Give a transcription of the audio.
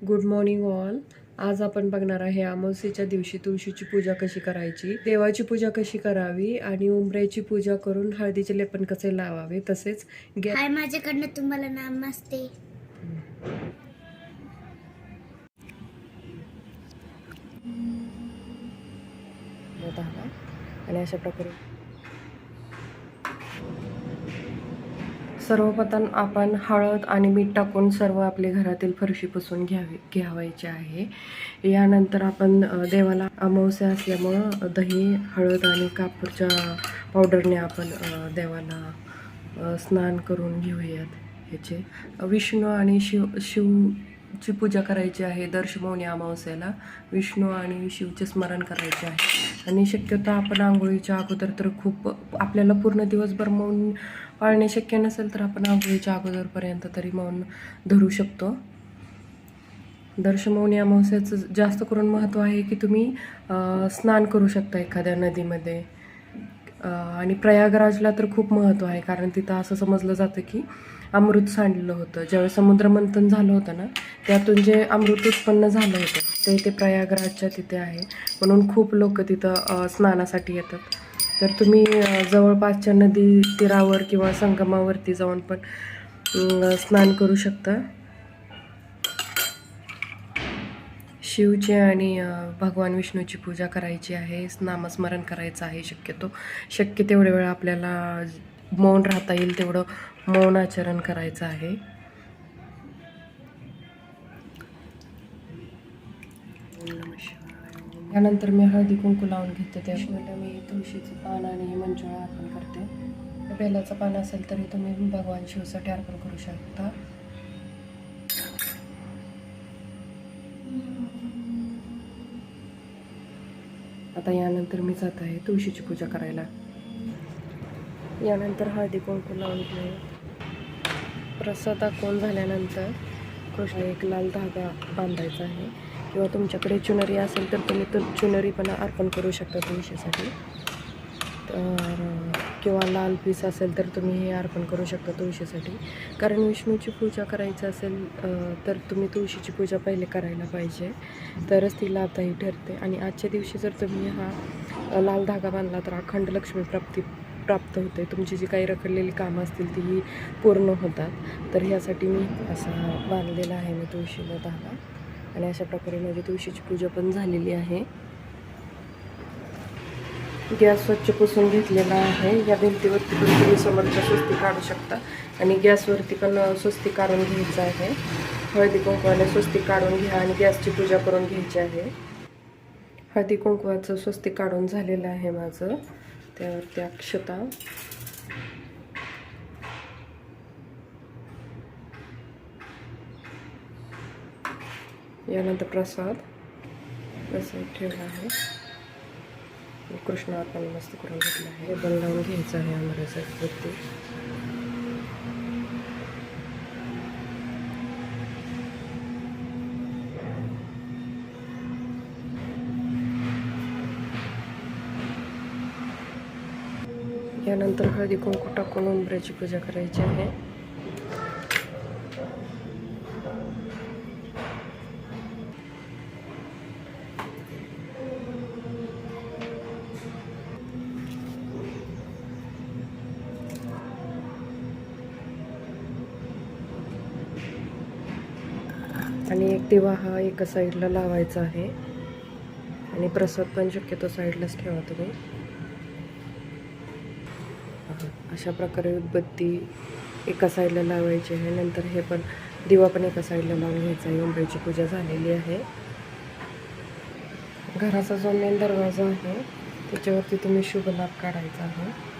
Good morning all आज आपण बघणार आहे अमावस्येच्या दिवशी तुळशीची पूजा कशी करायची देवाची पूजा कशी करावी आणि उंबऱ्याची पूजा करून हळदीचे लेपन कसे लावावे तसेच गॅ हाय माझ्याकडनं तुम्हाला नमस्ते आणि अशा प्रकारे सर्वप्रथम आपण हळद आणि मीठ टाकून सर्व आपले घरातील फरशी पुसून घ्यावी घ्यावायचे आहे. यानंतर आपण देवाला अमावस्या असल्यामुळं दही हळद आणि कापूरच्या पावडरने आपण देवाला स्नान करून घेऊयात. ह्याचे. विष्णू आणि शिव शिव ची पूजा करायची आहे दर शिमवणी अमावस्याला. विष्णू आणि शिवचे स्मरण करायचे आहे. आणि शक्यतो आपण आंघोळीच्या अगोदर तर खूप आपल्याला पूर्ण दिवसभर मौन पाळणे शक्य नसेल तर आपण आंघोळीच्या अगोदरपर्यंत तरी मौन धरू शकतो. दर्शमवणी अमावस्याचं जास्त करून महत्त्व आहे की तुम्ही स्नान करू शकता एखाद्या नदीमध्ये. आणि प्रयागराजला तर खूप महत्त्व आहे कारण तिथं असं समजलं जातं की अमृत सांडलं होतं. ज्यावेळेस समुद्रमंथन झालं होतं ना त्यातून जे अमृत उत्पन्न झालं होतं ते ते प्रयागराजच्या तिथे आहे. म्हणून खूप लोक तिथं स्नानासाठी येतात. तर तुम्ही जवळपासच्या नदी तीरावर किंवा संगमावरती जाऊन पण स्नान करू शकता. शिवची आणि भगवान विष्णूची पूजा करायची आहे. नामस्मरण करायचं आहे शक्यतो. शक्य तेवढ्या वेळा आपल्याला मौन राहता येईल तेवढं मौन आचरण करायचं आहे. त्यानंतर मी हळदी कुंकू लावून घेते त्यावेळेला मी तुळशीचं पान आणि मंजुळा अर्पण करते. बेलाचं पान असेल तरी तुम्ही भगवान शिवसाठी अर्पण करू शकता. आता यानंतर मी जात आहे तुळशीची पूजा करायला. यानंतर हळदी कुंकू लावून घेऊ. प्रसाद दाखवून झाल्यानंतर कृष्ण एक लाल धागा बांधायचा आहे. किंवा तुमच्याकडे चुनरी असेल तर तुम्ही तर चुनरी पण अर्पण करू शकता तुळशीसाठी तर किंवा लाल पीस असेल तर तुम्ही हे अर्पण करू शकता तुळशीसाठी. कारण विष्णूची पूजा करायची असेल तर तुम्ही तुळशीची पूजा पहिले करायला पाहिजे. तरच ती लाभदायी ठरते. आणि आजच्या दिवशी जर तुम्ही हा लाल धागा बांधला तर अखंड लक्ष्मी प्राप्ती प्राप्त होते. तुमची जी काही रखडलेली कामं असतील तीही पूर्ण होतात. तर ह्यासाठी मी असा बांधलेला आहे मी तुळशीला धागा. आणि अशा प्रकारे माझी तुळशीची पूजा पण झालेली आहे. गॅस स्वच्छ पुसून घेतलेला आहे. या भिंतीवरती पण तुम्ही समोरच्या स्वस्ती काढू शकता. आणि गॅसवरती पण स्वस्ती काढून घ्यायचं आहे. हळदी कुंकवाने स्वस्ती काढून घ्या आणि गॅसची पूजा करून घ्यायची आहे. हळदी कुंकवाचं स्वस्ती काढून झालेलं आहे माझं. त्यावरती अक्षता यानंतर प्रसाद प्रसाद ठेवला आहे कृष्ण पण मस्त करून घेतलं आहे बल लावून घ्यायचं आहे आंबऱ्यासाठी यानंतर हळदी कुंकू टाकून उंबऱ्याची पूजा करायची आहे. आणि एक दिवा हा एका साईडला लावायचा आहे. आणि प्रसाद पण शक्यतो साईडलाच ठेवा तुम्ही. अशा प्रकारे उदबत्ती एका साईडला लावायची आहे. नंतर हे पण दिवा पण एका साईडला लावून घ्यायचा आहे. उंबऱ्याची पूजा झालेली आहे. घराचा जो मेन दरवाजा आहे त्याच्यावरती तुम्ही शुभ लाभ काढायचा आहे.